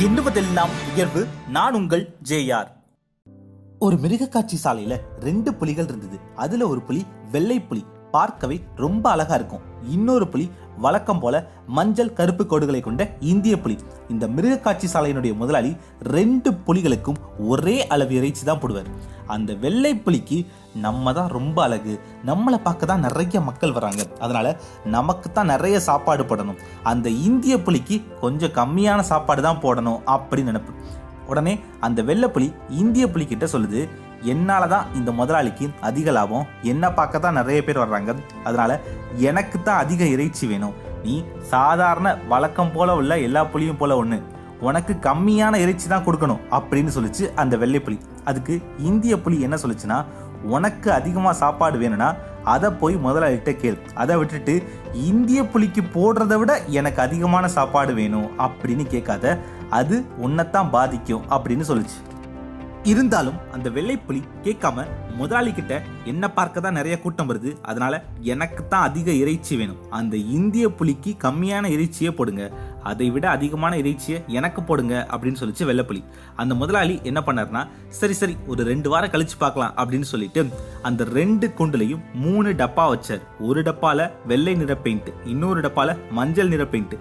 எண்ணுவதெல்லாம் உயர்வு. நான் உங்கள் ஜேஆர் ஒரு மிருகக்காட்சி சாலையில ரெண்டு புலிகள் இருந்தது. அதுல ஒரு புலி வெள்ளை புலி. பார்க்கவே ரொம்ப அழகா இருக்கும். இன்னொரு புலி வழக்கம் போல மஞ்சள் கருப்பு கோடுகளை கொண்ட இந்திய புலி. இந்த மிருகக்காட்சி சாலையினுடைய முதலாளி ரெண்டு புலிகளுக்கும் ஒரே அளவு இறைச்சி தான் போடுவார். அந்த வெள்ளை புலிக்கு நம்ம தான் ரொம்ப அழகு. நம்மளை பார்க்க தான் நிறைய மக்கள் வராங்க. அதனால் நமக்கு தான் நிறைய சாப்பாடு போடணும். அந்த இந்திய புலிக்கு கொஞ்சம் கம்மியான சாப்பாடு தான் போடணும் அப்படின்னு நினைப்பு. உடனே அந்த வெள்ளைப்புலி இந்திய புலிக்கிட்ட சொல்லுது என்னால் தான் இந்த முதலாளிக்கு அதிக லாபம்? என்னை பார்க்க தான் நிறைய பேர் வர்றாங்க. அதனால் எனக்கு தான் அதிக இறைச்சி வேணும். நீ சாதாரண வழக்கம் போல உள்ள எல்லா புலியும் போல ஒன்று உனக்கு கம்மியான இறைச்சி தான் கொடுக்கணும் அப்படின்னு சொல்லிச்சு அந்த வெள்ளை புலி. அதுக்கு இந்திய புலி என்ன சொல்லுச்சுன்னா உனக்கு அதிகமாக சாப்பாடு வேணும்னா அதை போய் முதலாளிகிட்ட கேள். அதை விட்டுட்டு இந்திய புலிக்கு போடுறத விட எனக்கு அதிகமான சாப்பாடு வேணும் அப்படின்னு கேட்காத அது உன்னைத்தான் பாதிக்கும் அப்படின்னு சொல்லிச்சு. இருந்தாலும் அந்த வெள்ளைப்புலி கேட்காம முதலாளி கிட்ட என்ன பார்க்க தான் நிறைய கூட்டம் வருது அதனால எனக்கு தான் அதிக இறைச்சி வேணும். அந்த இந்திய புலிக்கு கம்மியான இறைச்சியே போடுங்க. அதை விட அதிகமான இறைச்சியை எனக்கு போடுங்க அப்படின்னு சொல்லிச்சு வெள்ளப்புலி. அந்த முதலாளி என்ன பண்ணார்னா சரி சரி ஒரு ரெண்டு வாரம் கழிச்சு பார்க்கலாம் அப்படின்னு சொல்லிட்டு அந்த ரெண்டு குண்டுலையும் மூணு டப்பா வச்சார். ஒரு டப்பால வெள்ளை நிற பெயிண்ட் இன்னொரு டப்பால மஞ்சள் நிற பெயிண்ட்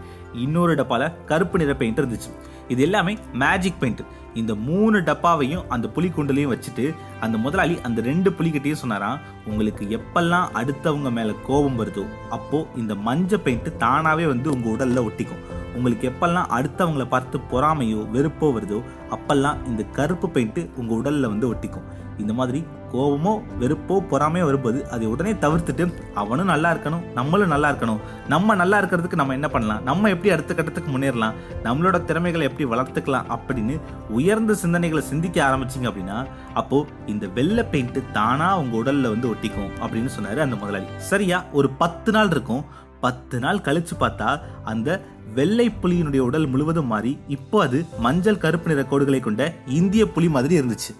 இன்னொரு டப்பால கருப்பு நிற பெயிண்ட் இருந்துச்சு. இது எல்லாமே மேஜிக் பெயிண்ட் இந்த மூணு டப்பாவையும் அந்த புலிக்குண்டுலையும் வச்சுட்டு அந்த முதலாளி அந்த ரெண்டு புலிகிட்டையும் சொன்னாராம் உங்களுக்கு எப்பெல்லாம் அடுத்தவங்க மேல கோபம் வருதோ அப்போ இந்த மஞ்சள் பெயிண்ட் தானாவே வந்து உங்க உடல்ல ஒட்டிக்கும். உங்களுக்கு எப்பெல்லாம் அடுத்தவங்கள பார்த்து பொறாமையோ வெறுப்போ வருதோ அப்பெல்லாம் இந்த கருப்பு பெயிண்ட் உங்க உடல்ல வந்து ஒட்டிக்கும். இந்த மாதிரி கோபமோ வெறுப்போ பொறாமையோ வரும்போது அதை உடனே தவிர்த்துட்டு அவனும் நல்லா இருக்கணும் நம்மளும் நல்லா இருக்கணும். நம்ம நல்லா இருக்கிறதுக்கு நம்ம என்ன பண்ணலாம்? நம்ம எப்படி அடுத்த கட்டத்துக்கு முன்னேறலாம்? நம்மளோட திறமைகளை எப்படி வளர்த்துக்கலாம் அப்படின்னு உயர்ந்த சிந்தனைகளை சிந்திக்க ஆரம்பிச்சிங்க அப்படின்னா அப்போது இந்த வெள்ளை பெயிண்ட்டு தானாக உங்கள் உடலில் வந்து ஒட்டிக்கும் அப்படின்னு சொன்னார் அந்த முதலாளி. சரியா? ஒரு பத்து நாள் இருக்கும். பத்து நாள் கழித்து பார்த்தா அந்த வெள்ளை புலியினுடைய உடல் முழுவதும் மாறி இப்போ அது மஞ்சள் கருப்பு நிற கோடுகளை கொண்ட இந்திய புலி மாதிரி இருந்துச்சு.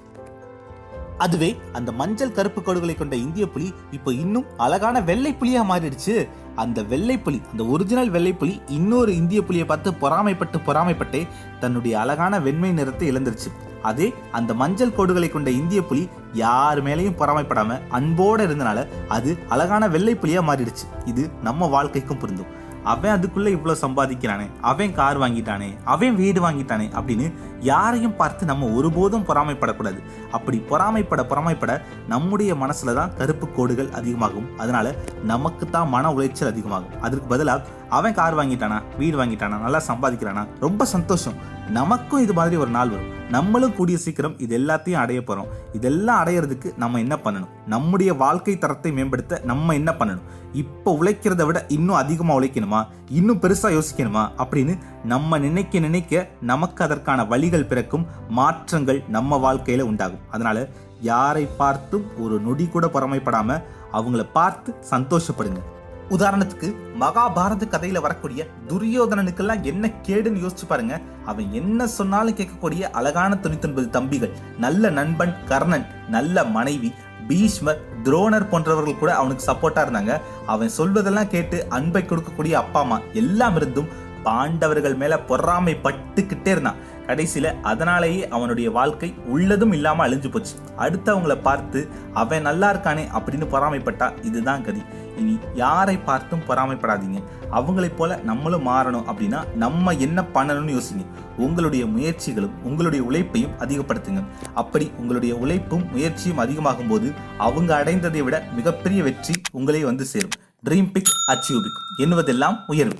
அதுவே அந்த மஞ்சள் கருப்பு கோடுகளை கொண்ட இந்திய புலி இப்போ இன்னும் அழகான வெள்ளை புலியா மாறிடுச்சு. அந்த வெள்ளை புலி அந்த ஒரிஜினல் வெள்ளை புலி இன்னொரு இந்திய புலியை பார்த்து பொறாமைப்பட்டு பொறாமைப்பட்டே தன்னுடைய அழகான வெண்மை நிறத்தை இழந்துருச்சு. அதே அந்த மஞ்சள் கோடுகளை கொண்ட இந்திய புலி யார் மேலேயும் பொறாமைப்படாம அன்போடு இருந்தனால அது அழகான வெள்ளை புலியா மாறிடுச்சு. இது நம்ம வாழ்க்கைக்கும் பொருந்தும். அவன் அதுக்குள்ள இவ்வளோ சம்பாதிக்கிறானே அவன் கார் வாங்கிட்டானே அவன் வீடு வாங்கிட்டானே அப்படின்னு யாரையும் பார்த்து நம்ம ஒருபோதும் பொறாமைப்படக்கூடாது. அப்படி பொறாமைப்பட பொறாமைப்பட நம்முடைய மனசுல தான் கருப்பு கோடுகள் அதிகமாகும். அதனால நமக்கு தான் மன உளைச்சல் அதிகமாகும். அதற்கு பதிலாக அவன் கார் வாங்கிட்டானா வீடு வாங்கிட்டானா நல்லா சம்பாதிக்கிறானா ரொம்ப சந்தோஷம். நமக்கும் இது மாதிரி ஒரு நாள் வரும். நம்மளும் கூடிய சீக்கிரம் இது எல்லாத்தையும் அடைய போகிறோம் இதெல்லாம் அடையிறதுக்கு நம்ம என்ன பண்ணணும்? நம்முடைய வாழ்க்கை தரத்தை மேம்படுத்த நம்ம என்ன பண்ணணும்? இப்போ உழைக்கிறத விட இன்னும் அதிகமாக உழைக்கணுமா? இன்னும் பெருசாக யோசிக்கணுமா? அப்படின்னு நம்ம நினைக்க நினைக்க நமக்கு அதற்கான வழிகள் பிறக்கும் மாற்றங்கள் நம்ம வாழ்க்கையில் உண்டாகும். அதனால் யாரை பார்த்தும் ஒரு நொடி கூட பொறாமைப்படாமல் அவங்கள பார்த்து சந்தோஷப்படுங்க. உதாரணத்துக்கு மகாபாரத கதையில வரக்கூடிய துரியோதனனுக்கெல்லாம் என்ன கேடுன்னு யோசிச்சு பாருங்க. அவன் என்ன சொன்னாலும் கேட்கக்கூடிய அழகான தொண்ணூத்தி தம்பிகள். நல்ல நண்பன் கர்ணன் நல்ல மனைவி பீஷ்மர் துரோணர் போன்றவர்கள் கூட அவனுக்கு சப்போர்ட்டா இருந்தாங்க. அவன் சொல்வதெல்லாம் கேட்டு அன்பை கொடுக்கக்கூடிய அப்பா அம்மா எல்லாம் இருந்தும் பாண்டவர்கள் மேல பொறாமை பட்டுக்கிட்டே இருந்தான். கடைசியில் அதனாலேயே அவனுடைய வாழ்க்கை உள்ளதும் இல்லாமல் அழிஞ்சு போச்சு. அடுத்தவங்கள பார்த்து அவன் நல்லா இருக்கானே அப்படின்னு பொறாமைப்பட்டா இதுதான் கதி. இனி யாரை பார்த்தும் பொறாமைப்படாதீங்க. அவங்களைப் போல நம்மளும் மாறணும் அப்படின்னா நம்ம என்ன பண்ணணும்னு யோசிங்க. உங்களுடைய முயற்சிகளும் உங்களுடைய உழைப்பையும் அதிகப்படுத்துங்க. அப்படி உங்களுடைய உழைப்பும் முயற்சியும் அதிகமாகும் போது அவங்க அடைந்ததை விட மிகப்பெரிய வெற்றி உங்களே வந்து சேரும். ட்ரீம் பிக் அச்சீவ் பிக் என்பதெல்லாம் உயர்வு.